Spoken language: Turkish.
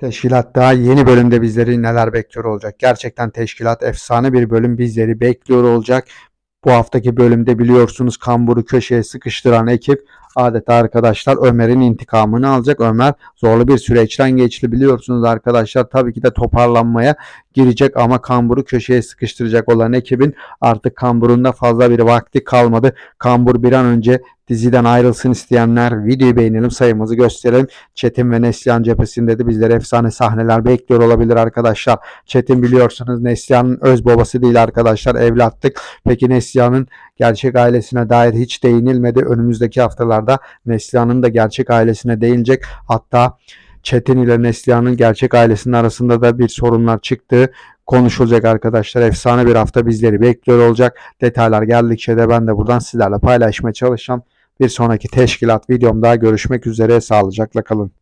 Teşkilatta yeni bölümde bizleri neler bekliyor olacak? Gerçekten teşkilat efsane bir bölüm bizleri bekliyor olacak. Bu haftaki bölümde biliyorsunuz kamburu köşeye sıkıştıran ekip adeta arkadaşlar Ömer'in intikamını alacak. Ömer zorlu bir süreçten geçti biliyorsunuz arkadaşlar. Tabii ki de toparlanmaya girecek ama kamburu köşeye sıkıştıracak olan ekibin artık kamburun da fazla bir vakti kalmadı. Kambur bir an önce diziden ayrılsın isteyenler videoyu beğenelim sayımızı gösterelim. Çetin ve Neslihan cephesinde de bizlere efsane sahneler bekliyor olabilir arkadaşlar. Çetin biliyorsunuz Neslihan'ın öz babası değil arkadaşlar evlattık. Peki Neslihan'ın gerçek ailesine dair hiç değinilmedi. Önümüzdeki haftalarda Neslihan'ın da gerçek ailesine değinecek. Hatta Çetin ile Neslihan'ın gerçek ailesinin arasında da bir sorunlar çıktığı konuşulacak arkadaşlar. Efsane bir hafta bizleri bekliyor olacak. Detaylar geldikçe de ben de buradan sizlerle paylaşmaya çalışacağım. Bir sonraki teşkilat videomda görüşmek üzere. Sağlıcakla kalın.